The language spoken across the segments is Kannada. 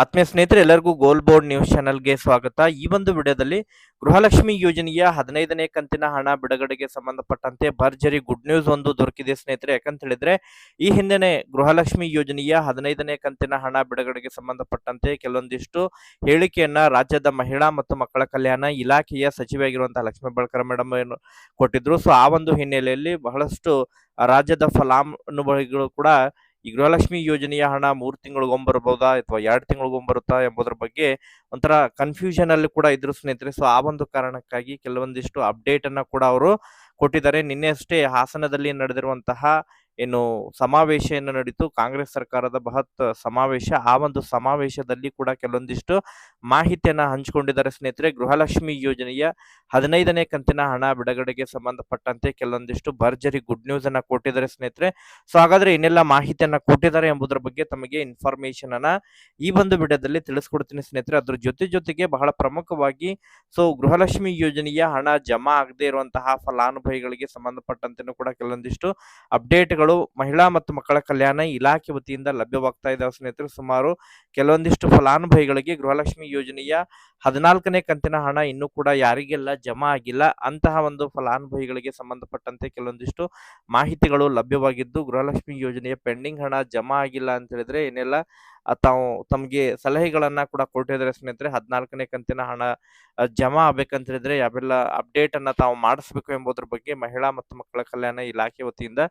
ಆತ್ಮೀಯ ಸ್ನೇಹಿತರೆ, ಎಲ್ಲರಿಗೂ ಗೋಲ್ ಬೋರ್ಡ್ ನ್ಯೂಸ್ ಚಾನೆಲ್ಗೆ ಸ್ವಾಗತ. ಈ ಒಂದು ವಿಡಿಯೋದಲ್ಲಿ ಗೃಹಲಕ್ಷ್ಮಿ ಯೋಜನೆಯ ಹದಿನೈದನೇ ಕಂತಿನ ಹಣ ಬಿಡುಗಡೆಗೆ ಸಂಬಂಧಪಟ್ಟಂತೆ ಭರ್ಜರಿ ಗುಡ್ ನ್ಯೂಸ್ ಒಂದು ದೊರಕಿದೆ ಸ್ನೇಹಿತರೆ. ಯಾಕಂತ ಹೇಳಿದ್ರೆ, ಈ ಹಿಂದೆನೆ ಗೃಹಲಕ್ಷ್ಮಿ ಯೋಜನೆಯ ಹದಿನೈದನೇ ಕಂತಿನ ಹಣ ಬಿಡುಗಡೆಗೆ ಸಂಬಂಧಪಟ್ಟಂತೆ ಕೆಲವೊಂದಿಷ್ಟು ಹೇಳಿಕೆಯನ್ನ ರಾಜ್ಯದ ಮಹಿಳಾ ಮತ್ತು ಮಕ್ಕಳ ಕಲ್ಯಾಣ ಇಲಾಖೆಯ ಸಚಿವೆಯಾಗಿರುವಂತಹ ಲಕ್ಷ್ಮೀ ಬಳಕರ ಮೇಡಮ್ ಏನು ಕೊಟ್ಟಿದ್ರು. ಸೊ ಆ ಒಂದು ಹಿನ್ನೆಲೆಯಲ್ಲಿ ಬಹಳಷ್ಟು ರಾಜ್ಯದ ಫಲಾನುಭವಿಗಳು ಕೂಡ ಈ ಗೃಹಲಕ್ಷ್ಮಿ ಯೋಜನೆಯ ಹಣ ಮೂರು ತಿಂಗಳಿಗೊಮ್ಮೆ ಅಥವಾ ಎರಡು ತಿಂಗಳಿಗೊಮ್ಮೆ ಬರುತ್ತಾ ಎಂಬುದರ ಬಗ್ಗೆ ಒಂಥರ ಕನ್ಫ್ಯೂಷನ್ ಅಲ್ಲಿ ಕೂಡ ಇದ್ರು ಸ್ನೇಹಿತರೆ. ಸೊ ಆ ಒಂದು ಕಾರಣಕ್ಕಾಗಿ ಕೆಲವೊಂದಿಷ್ಟು ಅಪ್ಡೇಟ್ ಅನ್ನ ಕೂಡ ಅವರು ಕೊಟ್ಟಿದ್ದಾರೆ. ನಿನ್ನೆ ಅಷ್ಟೇ ಹಾಸನದಲ್ಲಿ ನಡೆದಿರುವಂತಹ ಏನು ಸಮಾವೇಶ ಏನು ನಡೀತು. ಕಾಂಗ್ರೆಸ್ ಸರ್ಕಾರದ ಬೃಹತ್ ಸಮಾವೇಶ. ಆ ಒಂದು ಸಮಾವೇಶದಲ್ಲಿ ಕೂಡ ಕೆಲವೊಂದಿಷ್ಟು ಮಾಹಿತಿಯನ್ನ ಹಂಚಿಕೊಂಡಿದ್ದಾರೆ ಸ್ನೇಹಿತರೆ. ಗೃಹಲಕ್ಷ್ಮಿ ಯೋಜನೆಯ ಹದಿನೈದನೇ ಕಂತಿನ ಹಣ ಬಿಡುಗಡೆಗೆ ಸಂಬಂಧಪಟ್ಟಂತೆ ಕೆಲವೊಂದಿಷ್ಟು ಭರ್ಜರಿ ಗುಡ್ ನ್ಯೂಸ್ ಅನ್ನ ಕೊಟ್ಟಿದ್ದಾರೆ ಸ್ನೇಹಿತರೆ. ಸೊ, ಹಾಗಾದ್ರೆ ಇನ್ನೆಲ್ಲ ಮಾಹಿತಿಯನ್ನ ಕೊಟ್ಟಿದ್ದಾರೆ ಎಂಬುದರ ಬಗ್ಗೆ ತಮಗೆ ಇನ್ಫಾರ್ಮೇಶನ್ ಅನ್ನ ಈ ಒಂದು ವಿಡಿಯೋದಲ್ಲಿ ತಿಳಿಸ್ಕೊಡ್ತೀನಿ ಸ್ನೇಹಿತರೆ. ಅದ್ರ ಜೊತೆ ಜೊತೆಗೆ ಬಹಳ ಪ್ರಮುಖವಾಗಿ ಸೊ, ಗೃಹಲಕ್ಷ್ಮಿ ಯೋಜನೆಯ ಹಣ ಜಮಾ ಆಗದೆ ಇರುವಂತಹ ಫಲಾನುಭವಿಗಳಿಗೆ ಸಂಬಂಧಪಟ್ಟಂತೆ ಕೂಡ ಕೆಲವೊಂದಿಷ್ಟು ಅಪ್ಡೇಟ್ಗಳು ಮಹಿಳಾ ಮತ್ತು ಮಕ್ಕಳ ಕಲ್ಯಾಣ ಇಲಾಖೆ ವತಿಯಿಂದ ಲಭ್ಯವಾಗ್ತಾ ಇದ್ದಾವೆ ಸ್ನೇಹಿತರು ಸುಮಾರು ಕೆಲವೊಂದಿಷ್ಟು ಫಲಾನುಭವಿಗಳಿಗೆ ಗೃಹಲಕ್ಷ್ಮಿ ಯೋಜನೆಯ ಹದಿನಾಲ್ಕನೇ ಕಂತಿನ ಹಣ ಇನ್ನೂ ಕೂಡ ಯಾರಿಗೆಲ್ಲ ಜಮಾ ಆಗಿಲ್ಲ. ಅಂತಹ ಒಂದು ಫಲಾನುಭವಿಗಳಿಗೆ ಸಂಬಂಧಪಟ್ಟಂತೆ ಕೆಲವೊಂದಿಷ್ಟು ಮಾಹಿತಿಗಳು ಲಭ್ಯವಾಗಿದ್ದು, ಗೃಹಲಕ್ಷ್ಮಿ ಯೋಜನೆಯ ಪೆಂಡಿಂಗ್ ಹಣ ಜಮಾ ಆಗಿಲ್ಲ ಅಂತ ಹೇಳಿದ್ರೆ ಏನೆಲ್ಲ ತಾವು ತಮಗೆ ಸಲಹೆಗಳನ್ನ ಕೂಡ ಕೊಟ್ಟಿದ್ದಾರೆ ಸ್ನೇಹಿತರೆ. ಹದಿನಾಲ್ಕನೇ ಕಂತಿನ ಹಣ ಜಮಾ ಆಗ್ಬೇಕಂತ ಹೇಳಿದ್ರೆ, ಯಾವೆಲ್ಲ ಅಪ್ಡೇಟ್ ಅನ್ನ ತಾವು ಮಾಡಿಸ್ಬೇಕು ಎಂಬುದ್ರ ಬಗ್ಗೆ ಮಹಿಳಾ ಮತ್ತು ಮಕ್ಕಳ ಕಲ್ಯಾಣ ಇಲಾಖೆ ವತಿಯಿಂದ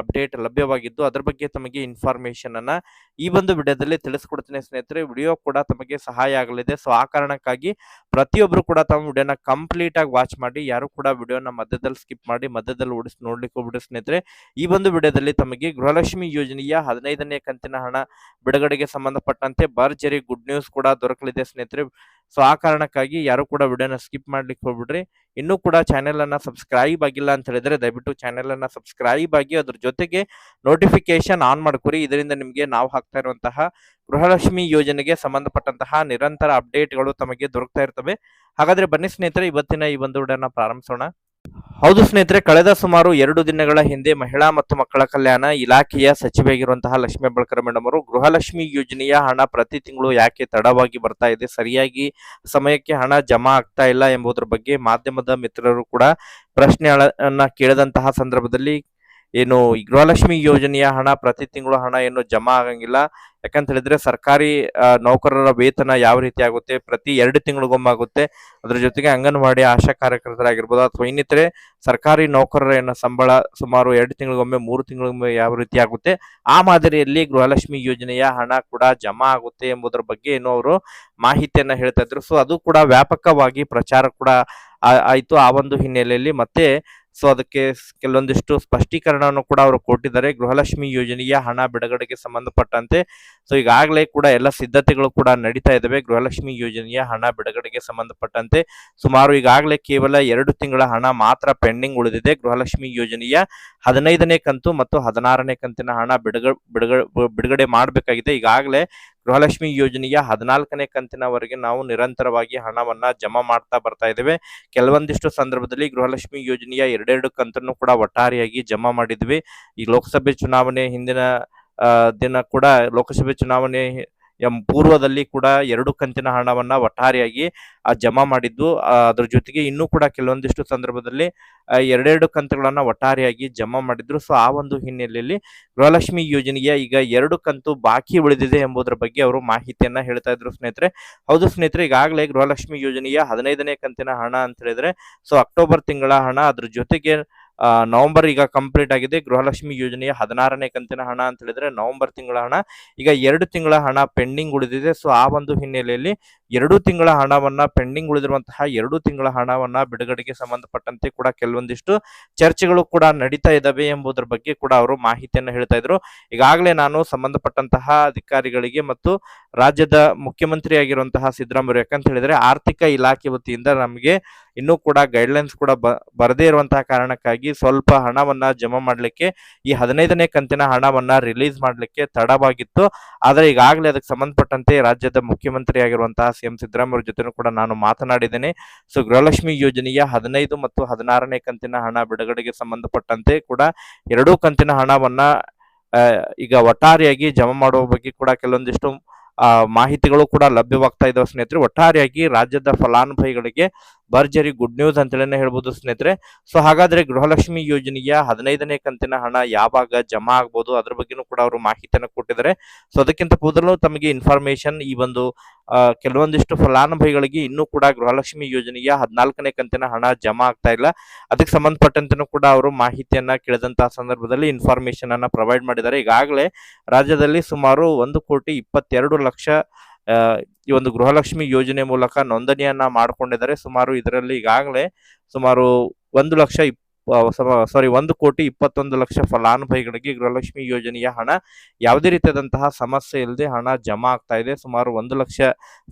ಅಪ್ಡೇಟ್ ಲಭ್ಯವಾಗಿದ್ದು, ಅದರ ಬಗ್ಗೆ ತಮಗೆ ಇನ್ಫಾರ್ಮೇಶನ್ ಅನ್ನ ಈ ಒಂದು ವಿಡಿಯೋದಲ್ಲಿ ತಿಳಿಸ್ಕೊಡ್ತೀನಿ ಸ್ನೇಹಿತರೆ. ವಿಡಿಯೋ ಕೂಡ ತಮಗೆ ಸಹಾಯ ಆಗಲಿದೆ. ಸೊ ಆ ಕಾರಣಕ್ಕಾಗಿ ಪ್ರತಿಯೊಬ್ಬರು ಕೂಡ ತಮ್ಮ ವಿಡಿಯೋನ ಕಂಪ್ಲೀಟ್ ಆಗಿ ವಾಚ್ ಮಾಡಿ, ಯಾರು ಕೂಡ ವಿಡಿಯೋನ ಮಧ್ಯದಲ್ಲಿ ಸ್ಕಿಪ್ ಮಾಡಿ, ಮಧ್ಯದಲ್ಲಿ ಓಡಿಸ್, ನೋಡ್ಲಿಕ್ಕೆ ಹೋಗ್ಬಿಡಿ ಸ್ನೇಹಿತರೆ. ಈ ಒಂದು ವಿಡಿಯೋದಲ್ಲಿ ತಮಗೆ ಗೃಹಲಕ್ಷ್ಮಿ ಯೋಜನೆಯ ಹದಿನೈದನೇ ಕಂತಿನ ಹಣ ಬಿಡುಗಡೆಗೆ ಸಂಬಂಧಪಟ್ಟಂತೆ ಭರ್ಜರಿ ಗುಡ್ ನ್ಯೂಸ್ ಕೂಡ ದೊರಕಲಿದೆ ಸ್ನೇಹಿತರೆ. ಸೊ ಆ ಕಾರಣಕ್ಕಾಗಿ ಯಾರು ಕೂಡ ವಿಡಿಯೋನ ಸ್ಕಿಪ್ ಮಾಡ್ಲಿಕ್ಕೆ ಹೋಗ್ಬಿಡ್ರಿ. ಇನ್ನೂ ಕೂಡ ಚಾನೆಲ್ ಅನ್ನ ಸಬ್ಸ್ಕ್ರೈಬ್ ಆಗಿಲ್ಲ ಅಂತ ಹೇಳಿದ್ರೆ ದಯವಿಟ್ಟು ಚಾನೆಲ್ ಅನ್ನ ಸಬ್ಸ್ಕ್ರೈಬ್ ಆಗಿ ಅದ್ರ ಜೊತೆಗೆ ನೋಟಿಫಿಕೇಶನ್ ಆನ್ ಮಾಡ್ಕೊರಿ. ಇದರಿಂದ ನಿಮಗೆ ನಾವು ಹಾಕ್ತಾ ಇರುವಂತಹ ಗೃಹಲಕ್ಷ್ಮಿ ಯೋಜನೆಗೆ ಸಂಬಂಧಪಟ್ಟಂತಹ ನಿರಂತರ ಅಪ್ಡೇಟ್ಗಳು ತಮಗೆ ದೊರಕ್ತಾ ಇರ್ತವೆ. ಹಾಗಾದ್ರೆ ಬನ್ನಿ ಸ್ನೇಹಿತರೆ, ಇವತ್ತಿನ ಈ ಒಂದು ವಿಡಿಯೋನ ಪ್ರಾರಂಭಿಸೋಣ. ಹೌದು ಸ್ನೇಹಿತರೆ, ಕಳೆದ ಸುಮಾರು ಎರಡು ದಿನಗಳ ಹಿಂದೆ ಮಹಿಳಾ ಮತ್ತು ಮಕ್ಕಳ ಕಲ್ಯಾಣ ಇಲಾಖೆಯ ಸಚಿವೆಯಾಗಿರುವಂತಹ ಲಕ್ಷ್ಮೀ ಹೆಬ್ಬಾಳ್ಕರ್ ಮೇಡಮ್ ಅವರು ಗೃಹಲಕ್ಷ್ಮಿ ಯೋಜನೆಯ ಹಣ ಪ್ರತಿ ತಿಂಗಳು ಯಾಕೆ ತಡವಾಗಿ ಬರ್ತಾ ಇದೆ, ಸರಿಯಾಗಿ ಸಮಯಕ್ಕೆ ಹಣ ಜಮಾ ಆಗ್ತಾ ಇಲ್ಲ ಎಂಬುದರ ಬಗ್ಗೆ ಮಾಧ್ಯಮದ ಮಿತ್ರರು ಕೂಡ ಪ್ರಶ್ನೆಗಳನ್ನ ಕೇಳಿದಂತಹ ಸಂದರ್ಭದಲ್ಲಿ ಏನು ಗೃಹಲಕ್ಷ್ಮಿ ಯೋಜನೆಯ ಹಣ ಪ್ರತಿ ತಿಂಗಳು ಹಣ ಏನು ಜಮಾ ಆಗಂಗಿಲ್ಲ ಯಾಕಂತ ಹೇಳಿದ್ರೆ ಸರ್ಕಾರಿ ನೌಕರರ ವೇತನ ಯಾವ ರೀತಿ ಆಗುತ್ತೆ, ಪ್ರತಿ ಎರಡು ತಿಂಗಳಿಗೊಮ್ಮೆ ಆಗುತ್ತೆ ಅದ್ರ ಜೊತೆಗೆ ಅಂಗನವಾಡಿ ಆಶಾ ಕಾರ್ಯಕರ್ತರಾಗಿರ್ಬೋದು ಅಥವಾ ಇನ್ನಿತರೆ ಸರ್ಕಾರಿ ನೌಕರರ ಸಂಬಳ ಸುಮಾರು ಎರಡು ತಿಂಗಳಿಗೊಮ್ಮೆ, ಮೂರು ತಿಂಗಳಿಗೊಮ್ಮೆ ಯಾವ ರೀತಿ ಆಗುತ್ತೆ, ಆ ಮಾದರಿಯಲ್ಲಿ ಗೃಹಲಕ್ಷ್ಮಿ ಯೋಜನೆಯ ಹಣ ಕೂಡ ಜಮಾ ಆಗುತ್ತೆ ಎಂಬುದರ ಬಗ್ಗೆ ಏನು ಅವರು ಮಾಹಿತಿಯನ್ನ ಹೇಳ್ತಾ ಇದ್ರು. ಸೊ ಅದು ಕೂಡ ವ್ಯಾಪಕವಾಗಿ ಪ್ರಚಾರ ಕೂಡ ಆಯ್ತು ಆ ಒಂದು ಹಿನ್ನೆಲೆಯಲ್ಲಿ. ಮತ್ತೆ ಸೊ ಅದಕ್ಕೆ ಕೆಲವೊಂದಿಷ್ಟು ಸ್ಪಷ್ಟೀಕರಣವನ್ನು ಕೂಡ ಅವರು ಕೊಟ್ಟಿದ್ದಾರೆ. ಗೃಹಲಕ್ಷ್ಮಿ ಯೋಜನೆಯ ಹಣ ಬಿಡುಗಡೆಗೆ ಸಂಬಂಧಪಟ್ಟಂತೆ. ಸೊ ಈಗಾಗಲೇ ಕೂಡ ಎಲ್ಲ ಸಿದ್ಧತೆಗಳು ಕೂಡ ನಡೀತಾ ಇದ್ದಾವೆ ಗೃಹಲಕ್ಷ್ಮಿ ಯೋಜನೆಯ ಹಣ ಬಿಡುಗಡೆಗೆ ಸಂಬಂಧಪಟ್ಟಂತೆ. ಸುಮಾರು ಈಗಾಗಲೇ ಕೇವಲ ಎರಡು ತಿಂಗಳ ಹಣ ಮಾತ್ರ ಪೆಂಡಿಂಗ್ ಉಳಿದಿದೆ. ಗೃಹಲಕ್ಷ್ಮಿ ಯೋಜನೆಯ ಹದಿನೈದನೇ ಕಂತು ಮತ್ತು ಹದಿನಾರನೇ ಕಂತಿನ ಹಣ ಬಿಡುಗ ಬಿಡುಗಡೆ ಬಿಡುಗಡೆ ಮಾಡಬೇಕಾಗಿದೆ. ಈಗಾಗಲೇ ಗೃಹಲಕ್ಷ್ಮಿ ಯೋಜನೆಯ ಹದಿನಾಲ್ಕನೇ ಕಂತಿನವರೆಗೆ ನಾವು ನಿರಂತರವಾಗಿ ಹಣವನ್ನ ಜಮಾ ಮಾಡ್ತಾ ಬರ್ತಾ ಇದ್ದೇವೆ. ಕೆಲವೊಂದಿಷ್ಟು ಸಂದರ್ಭದಲ್ಲಿ ಗೃಹಲಕ್ಷ್ಮಿ ಯೋಜನೆಯ ಎರಡೆರಡು ಕಂತನ್ನು ಕೂಡ ಒಟ್ಟಾರೆಯಾಗಿ ಜಮಾ ಮಾಡಿದ್ವಿ. ಈ ಲೋಕಸಭೆ ಚುನಾವಣೆ ಹಿಂದಿನ ದಿನ ಕೂಡ ಲೋಕಸಭೆ ಚುನಾವಣೆ ಎಂ ಪೂರ್ವದಲ್ಲಿ ಕೂಡ ಎರಡು ಕಂತಿನ ಹಣವನ್ನ ಒಟ್ಟಾರೆಯಾಗಿ ಜಮಾ ಮಾಡಿದ್ದು. ಅದ್ರ ಜೊತೆಗೆ ಇನ್ನೂ ಕೂಡ ಕೆಲವೊಂದಿಷ್ಟು ಸಂದರ್ಭದಲ್ಲಿ ಎರಡೆರಡು ಕಂತುಗಳನ್ನ ಒಟ್ಟಾರೆಯಾಗಿ ಜಮಾ ಮಾಡಿದ್ರು. ಸೊ, ಆ ಒಂದು ಹಿನ್ನೆಲೆಯಲ್ಲಿ ಗೃಹಲಕ್ಷ್ಮಿ ಯೋಜನೆಗೆ ಈಗ ಎರಡು ಕಂತು ಬಾಕಿ ಉಳಿದಿದೆ ಎಂಬುದರ ಬಗ್ಗೆ ಅವರು ಮಾಹಿತಿಯನ್ನ ಹೇಳ್ತಾ ಇದ್ರು ಸ್ನೇಹಿತರೆ. ಹೌದು ಸ್ನೇಹಿತರೆ, ಈಗಾಗಲೇ ಗೃಹಲಕ್ಷ್ಮಿ ಯೋಜನೆಯ ಹದಿನೈದನೇ ಕಂತಿನ ಹಣ ಅಂತ ಹೇಳಿದ್ರೆ, ಸೊ, ಅಕ್ಟೋಬರ್ ತಿಂಗಳ ಹಣ. ಅದ್ರ ಜೊತೆಗೆ ನವೆಂಬರ್ ಈಗ ಕಂಪ್ಲೀಟ್ ಆಗಿದೆ. ಗೃಹಲಕ್ಷ್ಮಿ ಯೋಜನೆಯ ಹದಿನಾರನೇ ಕಂತಿನ ಹಣ ಅಂತ ಹೇಳಿದ್ರೆ ನವೆಂಬರ್ ತಿಂಗಳ ಹಣ. ಈಗ ಎರಡು ತಿಂಗಳ ಹಣ ಪೆಂಡಿಂಗ್ ಉಳಿದಿದೆ. ಸೊ, ಆ ಒಂದು ಹಿನ್ನೆಲೆಯಲ್ಲಿ ಎರಡು ತಿಂಗಳ ಹಣವನ್ನ ಪೆಂಡಿಂಗ್ ಉಳಿದಿರುವಂತಹ ಎರಡು ತಿಂಗಳ ಹಣವನ್ನ ಬಿಡುಗಡೆಗೆ ಸಂಬಂಧಪಟ್ಟಂತೆ ಕೂಡ ಕೆಲವೊಂದಿಷ್ಟು ಚರ್ಚೆಗಳು ಕೂಡ ನಡೀತಾ ಇದ್ದಾವೆ ಎಂಬುದರ ಬಗ್ಗೆ ಕೂಡ ಅವರು ಮಾಹಿತಿಯನ್ನು ಹೇಳ್ತಾ ಇದ್ರು. ಈಗಾಗಲೇ ನಾನು ಸಂಬಂಧಪಟ್ಟಂತಹ ಅಧಿಕಾರಿಗಳಿಗೆ ಮತ್ತು ರಾಜ್ಯದ ಮುಖ್ಯಮಂತ್ರಿ ಆಗಿರುವಂತಹ ಸಿದ್ದರಾಮಯ್ಯ ಯಾಕಂತ ಹೇಳಿದ್ರೆ ಆರ್ಥಿಕ ಇಲಾಖೆ ವತಿಯಿಂದ ನಮಗೆ ಇನ್ನೂ ಕೂಡ ಗೈಡ್ಲೈನ್ಸ್ ಕೂಡ ಬರದೇ ಇರುವಂತಹ ಕಾರಣಕ್ಕಾಗಿ ಸ್ವಲ್ಪ ಹಣವನ್ನ ಜಮಾ ಮಾಡಲಿಕ್ಕೆ ಈ ಹದಿನೈದನೇ ಕಂತಿನ ಹಣವನ್ನ ರಿಲೀಸ್ ಮಾಡಲಿಕ್ಕೆ ತಡವಾಗಿತ್ತು. ಆದರೆ ಈಗಾಗಲೇ ಅದಕ್ಕೆ ಸಂಬಂಧಪಟ್ಟಂತೆ ರಾಜ್ಯದ ಮುಖ್ಯಮಂತ್ರಿ ಆಗಿರುವಂತಹ ಸಿಎಂ ಸಿದ್ದರಾಮಯ್ಯ ಜೊತೆ ಕೂಡ ನಾನು ಮಾತನಾಡಿದ್ದೇನೆ. ಸೊ ಗೃಹಲಕ್ಷ್ಮಿ ಯೋಜನೆಯ ಹದಿನೈದು ಮತ್ತು ಹದಿನಾರನೇ ಕಂತಿನ ಹಣ ಬಿಡುಗಡೆಗೆ ಸಂಬಂಧಪಟ್ಟಂತೆ ಕೂಡ ಎರಡೂ ಕಂತಿನ ಹಣವನ್ನ ಈಗ ಒಟ್ಟಾರೆಯಾಗಿ ಜಮಾ ಮಾಡುವ ಬಗ್ಗೆ ಕೂಡ ಕೆಲವೊಂದಿಷ್ಟು ಮಾಹಿತಿಗಳು ಕೂಡ ಲಭ್ಯವಾಗ್ತಾ ಇದ್ದಾವೆ ಸ್ನೇಹಿತರೆ. ಒಟ್ಟಾರೆಯಾಗಿ ರಾಜ್ಯದ ಫಲಾನುಭವಿಗಳಿಗೆ ಭರ್ಜರಿ ಗುಡ್ ನ್ಯೂಸ್ ಅಂತೇಳಿ ಹೇಳ್ಬೋದು ಸ್ನೇಹಿತರೆ. ಸೊ ಹಾಗಾದ್ರೆ ಗೃಹಲಕ್ಷ್ಮಿ ಯೋಜನೆಯ ಹದಿನೈದನೇ ಕಂತಿನ ಹಣ ಯಾವಾಗ ಜಮಾ ಆಗ್ಬೋದು ಅದ್ರ ಬಗ್ಗೆನೂ ಕೂಡ ಅವರು ಮಾಹಿತಿಯನ್ನು ಕೊಟ್ಟಿದ್ದಾರೆ. ಸೊ ಅದಕ್ಕಿಂತ ಮೊದಲು ತಮಗೆ ಇನ್ಫಾರ್ಮೇಶನ್ ಈ ಒಂದು ಕೆಲವೊಂದಿಷ್ಟು ಫಲಾನುಭವಿಗಳಿಗೆ ಇನ್ನೂ ಕೂಡ ಗೃಹಲಕ್ಷ್ಮಿ ಯೋಜನೆಯ ಹದಿನಾಲ್ಕನೇ ಕಂತಿನ ಹಣ ಜಮಾ ಆಗ್ತಾ ಇಲ್ಲ. ಅದಕ್ಕೆ ಸಂಬಂಧಪಟ್ಟಂತೆನೂ ಕೂಡ ಅವರು ಮಾಹಿತಿಯನ್ನ ಕೇಳಿದಂತಹ ಸಂದರ್ಭದಲ್ಲಿ ಇನ್ಫಾರ್ಮೇಶನ್ ಅನ್ನ ಪ್ರೊವೈಡ್ ಮಾಡಿದ್ದಾರೆ. ಈಗಾಗಲೇ ರಾಜ್ಯದಲ್ಲಿ ಸುಮಾರು ಒಂದು ಕೋಟಿ ಇಪ್ಪತ್ತೆರಡು ಲಕ್ಷ ಈ ಒಂದು ಗೃಹಲಕ್ಷ್ಮಿ ಯೋಜನೆ ಮೂಲಕ ನೋಂದಣಿಯನ್ನ ಮಾಡಿಕೊಂಡಿದ್ದಾರೆ. ಸುಮಾರು ಇದರಲ್ಲಿ ಈಗಾಗಲೇ ಸುಮಾರು ಒಂದು ಲಕ್ಷ ಸಾರಿ ಒಂದು ಕೋಟಿ ಇಪ್ಪತ್ತೊಂದು ಲಕ್ಷ ಫಲಾನುಭವಿಗಳಿಗೆ ಗೃಹಲಕ್ಷ್ಮಿ ಯೋಜನೆಯ ಹಣ ಯಾವುದೇ ರೀತಿಯಾದಂತಹ ಸಮಸ್ಯೆ ಇಲ್ಲದೆ ಹಣ ಜಮಾ ಆಗ್ತಾ ಇದೆ. ಸುಮಾರು ಒಂದು ಲಕ್ಷ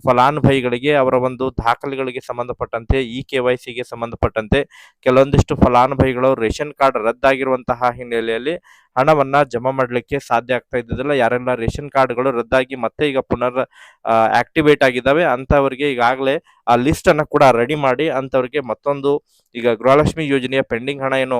ಫಲಾನುಭವಿಗಳಿಗೆ ಅವರ ಒಂದು ದಾಖಲೆಗಳಿಗೆ ಸಂಬಂಧಪಟ್ಟಂತೆ ಇ ಕೆ ವೈ ಸಿಗೆ ಸಂಬಂಧಪಟ್ಟಂತೆ ಕೆಲವೊಂದಿಷ್ಟು ಫಲಾನುಭವಿಗಳು ರೇಷನ್ ಕಾರ್ಡ್ ರದ್ದಾಗಿರುವಂತಹ ಹಿನ್ನೆಲೆಯಲ್ಲಿ ಹಣವನ್ನ ಜಮಾ ಮಾಡಲಿಕ್ಕೆ ಸಾಧ್ಯ ಆಗ್ತಾ ಇದ್ದಿದ್ದಿಲ್ಲ. ಯಾರೆಲ್ಲ ರೇಷನ್ ಕಾರ್ಡ್ಗಳು ರದ್ದಾಗಿ ಮತ್ತೆ ಈಗ ಪುನರ್ ಆಕ್ಟಿವೇಟ್ ಆಗಿದ್ದಾವೆ ಅಂತವರಿಗೆ ಈಗಾಗಲೇ ಆ ಲಿಸ್ಟ್ ಅನ್ನ ಕೂಡ ರೆಡಿ ಮಾಡಿ ಅಂತವರಿಗೆ ಮತ್ತೊಂದು ಈಗ ಗೃಹಲಕ್ಷ್ಮಿ ಯೋಜನೆಯ ಪೆಂಡಿಂಗ್ ಹಣ ಏನು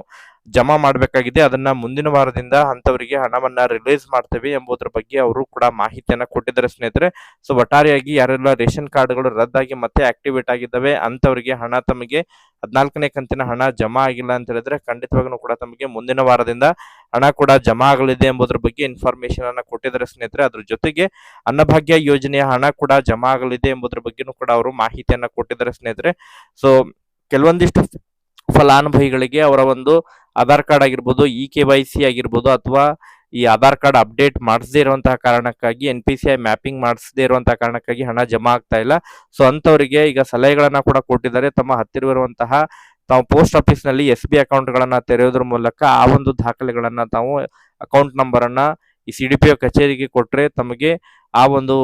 ಜಮಾ ಮಾಡಬೇಕಾಗಿದೆ ಅದನ್ನ ಮುಂದಿನ ವಾರದಿಂದ ಅಂತವರಿಗೆ ಹಣವನ್ನ ರಿಲೀಸ್ ಮಾಡ್ತೇವೆ ಎಂಬುದರ ಬಗ್ಗೆ ಅವರು ಕೂಡ ಮಾಹಿತಿಯನ್ನ ಕೊಟ್ಟಿದ್ದಾರೆ ಸ್ನೇಹಿತರೆ. ಸೊ ಒಟ್ಟಾರೆಯಾಗಿ ಯಾರೆಲ್ಲ ರೇಷನ್ ಕಾರ್ಡ್ಗಳು ರದ್ದಾಗಿ ಮತ್ತೆ ಆಕ್ಟಿವೇಟ್ ಆಗಿದ್ದಾವೆ ಅಂತವರಿಗೆ ಹಣ ತಮಗೆ ಹದಿನಾಲ್ಕನೇ ಕಂತಿನ ಹಣ ಜಮಾ ಆಗಿಲ್ಲ ಅಂತ ಹೇಳಿದ್ರೆ ಖಂಡಿತವಾಗ್ಲೂ ಕೂಡ ತಮಗೆ ಮುಂದಿನ ವಾರದಿಂದ ಹಣ ಕೂಡ ಜಮಾ ಆಗಲಿದೆ ಎಂಬುದರ ಬಗ್ಗೆ ಇನ್ಫಾರ್ಮೇಶನ್ ಅನ್ನ ಕೊಟ್ಟಿದ್ದಾರೆ ಸ್ನೇಹಿತರೆ. ಅದ್ರ ಜೊತೆಗೆ ಅನ್ನಭಾಗ್ಯ ಯೋಜನೆಯ ಹಣ ಕೂಡ ಜಮಾ ಆಗಲಿದೆ ಎಂಬುದರ ಬಗ್ಗೆನೂ ಕೂಡ ಅವರು ಮಾಹಿತಿಯನ್ನ ಕೊಟ್ಟಿದ್ದಾರೆ ಸ್ನೇಹಿತರೆ. ಸೊ ಕೆಲವೊಂದಿಷ್ಟು ಫಲಾನುಭವಿಗಳಿಗೆ ಅವರ ಒಂದು ಆಧಾರ್ ಕಾರ್ಡ್ ಆಗಿರ್ಬೋದು, ಇ ಕೆ ವೈ ಸಿ ಆಗಿರ್ಬೋದು, ಅಥವಾ ಈ ಆಧಾರ್ ಕಾರ್ಡ್ ಅಪ್ಡೇಟ್ ಮಾಡಿಸದೇ ಇರುವಂತಹ ಕಾರಣಕ್ಕಾಗಿ, N P C I mapping ಮಾಡಿಸದೇ ಇರುವಂತಹ ಕಾರಣಕ್ಕಾಗಿ ಹಣ ಜಮಾ ಆಗ್ತಾ ಇಲ್ಲ. ಸೊ ಅಂತವರಿಗೆ ಈಗ ಸಲಹೆಗಳನ್ನ ಕೂಡ ಕೊಟ್ಟಿದ್ದಾರೆ. ತಮ್ಮ ಹತ್ತಿರವಿರುವಂತಹ ತಾವು ಪೋಸ್ಟ್ ಆಫೀಸ್ನಲ್ಲಿ ಎಸ್ ಬಿ ಅಕೌಂಟ್ಗಳನ್ನು ತೆರೆಯೋದ್ರ ಮೂಲಕ ಆ ಒಂದು ದಾಖಲೆಗಳನ್ನು ತಾವು ಅಕೌಂಟ್ ನಂಬರ್ ಅನ್ನ ಈ ಸಿ ಡಿ ಪಿ ಕಚೇರಿಗೆ ಕೊಟ್ರೆ ತಮಗೆ ಆ ಒಂದು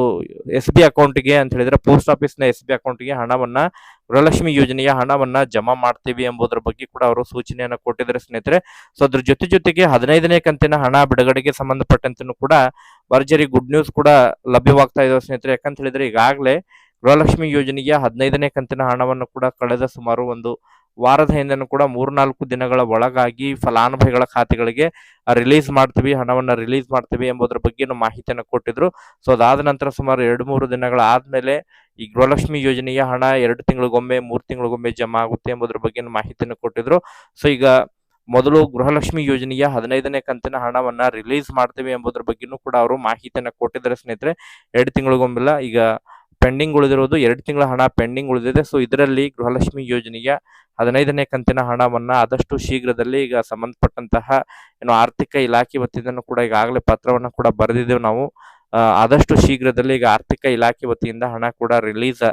ಎಸ್ ಬಿ ಅಕೌಂಟ್ಗೆ ಅಂತ ಹೇಳಿದ್ರೆ ಪೋಸ್ಟ್ ಆಫೀಸ್ನ ಎಸ್ ಬಿ ಅಕೌಂಟ್ಗೆ ಹಣವನ್ನ ಗೃಹಲಕ್ಷ್ಮಿ ಯೋಜನೆಯ ಹಣವನ್ನ ಜಮಾ ಮಾಡ್ತೀವಿ ಎಂಬುದರ ಬಗ್ಗೆ ಕೂಡ ಅವರು ಸೂಚನೆಯನ್ನು ಕೊಟ್ಟಿದ್ದಾರೆ ಸ್ನೇಹಿತರೆ. ಸೊ, ಅದ್ರ ಜೊತೆ ಜೊತೆಗೆ ಹದಿನೈದನೇ ಕಂತಿನ ಹಣ ಬಿಡುಗಡೆಗೆ ಸಂಬಂಧಪಟ್ಟಂತೂ ಕೂಡ ಭರ್ಜರಿ ಗುಡ್ ನ್ಯೂಸ್ ಕೂಡ ಲಭ್ಯವಾಗ್ತಾ ಇದಾವೆ ಸ್ನೇಹಿತರೆ. ಯಾಕಂತ ಹೇಳಿದ್ರೆ ಈಗಾಗಲೇ ಗೃಹಲಕ್ಷ್ಮಿ ಯೋಜನೆಯ ಹದಿನೈದನೇ ಕಂತಿನ ಹಣವನ್ನು ಕೂಡ ಕಳೆದ ಸುಮಾರು ಒಂದು ವಾರದ ಹಿಂದೆನೂ ಕೂಡ ಮೂರ್ನಾಲ್ಕು ದಿನಗಳ ಒಳಗಾಗಿ ಫಲಾನುಭವಿಗಳ ಖಾತೆಗಳಿಗೆ ರಿಲೀಸ್ ಮಾಡ್ತೀವಿ, ಹಣವನ್ನು ರಿಲೀಸ್ ಮಾಡ್ತೀವಿ ಎಂಬುದರ ಬಗ್ಗೆನೂ ಮಾಹಿತಿಯನ್ನು ಕೊಟ್ಟಿದ್ರು. ಸೊ ಅದಾದ ನಂತರ ಸುಮಾರು ಎರಡು ಮೂರು ದಿನಗಳ ಆದ್ಮೇಲೆ ಈ ಗೃಹಲಕ್ಷ್ಮಿ ಯೋಜನೆಯ ಹಣ ಎರಡು ತಿಂಗಳಿಗೊಮ್ಮೆ, ಮೂರು ತಿಂಗಳಿಗೊಮ್ಮೆ ಜಮಾ ಆಗುತ್ತೆ ಎಂಬುದರ ಬಗ್ಗೆ ಮಾಹಿತಿಯನ್ನು ಕೊಟ್ಟಿದ್ರು. ಸೊ ಈಗ ಮೊದಲು ಗೃಹಲಕ್ಷ್ಮಿ ಯೋಜನೆಯ ಹದಿನೈದನೇ ಕಂತಿನ ಹಣವನ್ನ ರಿಲೀಸ್ ಮಾಡ್ತೇವೆ ಎಂಬುದರ ಬಗ್ಗೆನೂ ಕೂಡ ಅವರು ಮಾಹಿತಿಯನ್ನು ಕೊಟ್ಟಿದ್ದಾರೆ ಸ್ನೇಹಿತರೆ. ಎರಡು ತಿಂಗಳಿಗೊಮ್ಮೆಲ್ಲ ಈಗ ಪೆಂಡಿಂಗ್ ಉಳಿದಿರೋದು ಎರಡು ತಿಂಗಳ ಹಣ ಪೆಂಡಿಂಗ್ ಉಳಿದಿದೆ. ಸೊ ಇದರಲ್ಲಿ ಗೃಹಲಕ್ಷ್ಮಿ ಯೋಜನೆಯ ಹದಿನೈದನೇ ಕಂತಿನ ಹಣವನ್ನ ಆದಷ್ಟು ಶೀಘ್ರದಲ್ಲಿ ಈಗ ಸಂಬಂಧಪಟ್ಟಂತಹ ಏನು ಆರ್ಥಿಕ ಇಲಾಖೆ ವತಿಯಿಂದನೂ ಕೂಡ ಈಗಾಗಲೇ ಪತ್ರವನ್ನು ಕೂಡ ಬರೆದಿದ್ದೇವೆ ನಾವು. ಆದಷ್ಟು ಶೀಘ್ರದಲ್ಲಿ ಈಗ ಆರ್ಥಿಕ ಇಲಾಖೆ ವತಿಯಿಂದ ಹಣ ಕೂಡ ರಿಲೀಸ್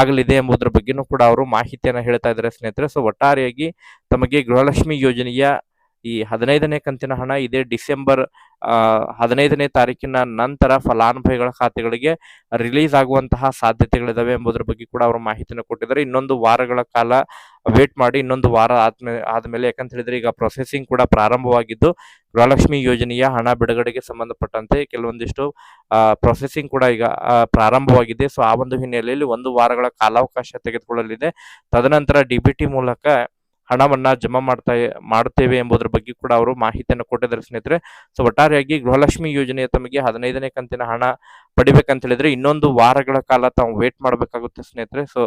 ಆಗಲಿದೆ ಎಂಬುದರ ಬಗ್ಗೆನೂ ಕೂಡ ಅವರು ಮಾಹಿತಿಯನ್ನು ಹೇಳ್ತಾ ಇದ್ದಾರೆ ಸ್ನೇಹಿತರೆ. ಸೊ ಒಟ್ಟಾರೆಯಾಗಿ ತಮಗೆ ಗೃಹಲಕ್ಷ್ಮಿ ಯೋಜನೆಯ ಈ ಹದಿನೈದನೇ ಕಂತಿನ ಹಣ ಇದೇ ಡಿಸೆಂಬರ್ ಹದಿನೈದನೇ ತಾರೀಕಿನ ನಂತರ ಫಲಾನುಭವಿಗಳ ಖಾತೆಗಳಿಗೆ ರಿಲೀಸ್ ಆಗುವಂತಹ ಸಾಧ್ಯತೆಗಳಿದಾವೆ ಎಂಬುದರ ಬಗ್ಗೆ ಕೂಡ ಅವರು ಮಾಹಿತಿಯನ್ನು ಕೊಟ್ಟಿದ್ದಾರೆ. ಇನ್ನೊಂದು ವಾರಗಳ ಕಾಲ ವೇಟ್ ಮಾಡಿ ಇನ್ನೊಂದು ವಾರ ಆದ್ಮೇಲೆ ಯಾಕಂತ ಹೇಳಿದ್ರೆ ಈಗ ಪ್ರೊಸೆಸಿಂಗ್ ಕೂಡ ಪ್ರಾರಂಭವಾಗಿದ್ದು ಗೃಹಲಕ್ಷ್ಮಿ ಯೋಜನೆಯ ಹಣ ಬಿಡುಗಡೆಗೆ ಸಂಬಂಧಪಟ್ಟಂತೆ ಕೆಲವೊಂದಿಷ್ಟು ಪ್ರೊಸೆಸಿಂಗ್ ಕೂಡ ಈಗ ಪ್ರಾರಂಭವಾಗಿದೆ. ಸೊ ಆ ಒಂದು ಹಿನ್ನೆಲೆಯಲ್ಲಿ ಒಂದು ವಾರಗಳ ಕಾಲಾವಕಾಶ ತೆಗೆದುಕೊಳ್ಳಲಿದೆ. ತದನಂತರ ಡಿ ಮೂಲಕ ಹಣವನ್ನ ಜಮಾ ಮಾಡ್ತಾ, ಮಾಡ್ತೇವೆ ಎಂಬುದರ ಬಗ್ಗೆ ಕೂಡ ಅವರು ಮಾಹಿತಿಯನ್ನು ಕೊಟ್ಟಿದ್ದಾರೆ ಸ್ನೇಹಿತರೆ. ಸೊ ಒಟ್ಟಾರೆಯಾಗಿ ಗೃಹಲಕ್ಷ್ಮಿ ಯೋಜನೆಯ ತಮಗೆ ಹದಿನೈದನೇ ಕಂತಿನ ಹಣ ಪಡಿಬೇಕಂತ ಹೇಳಿದ್ರೆ ಇನ್ನೊಂದು ವಾರಗಳ ಕಾಲ ತಾವು ವೇಟ್ ಮಾಡಬೇಕಾಗುತ್ತೆ ಸ್ನೇಹಿತರೆ. ಸೊ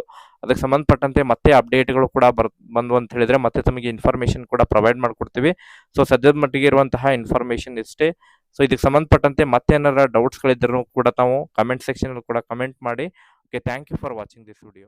ಅದಕ್ಕೆ ಸಂಬಂಧಪಟ್ಟಂತೆ ಮತ್ತೆ ಅಪ್ಡೇಟ್ಗಳು ಕೂಡ ಬರ್ ಬಂದು ಅಂತ ಹೇಳಿದ್ರೆ ಮತ್ತೆ ತಮಗೆ ಇನ್ಫಾರ್ಮೇಶನ್ ಕೂಡ ಪ್ರೊವೈಡ್ ಮಾಡ್ಕೊಡ್ತೀವಿ. ಸೊ ಸದ್ಯದ ಮಟ್ಟಿಗೆ ಇರುವಂತಹ ಇನ್ಫಾರ್ಮೇಶನ್ ಇಷ್ಟೇ. ಸೊ ಇದಕ್ಕೆ ಸಂಬಂಧಪಟ್ಟಂತೆ ಮತ್ತೆ ಏನಾರ ಡೌಟ್ಸ್ಗಳಿದ್ದರೂ ಕೂಡ ತಾವು ಕಮೆಂಟ್ ಸೆಕ್ಷನ್ ಕೂಡ ಕಮೆಂಟ್ ಮಾಡಿ. Okay thank you for watching this video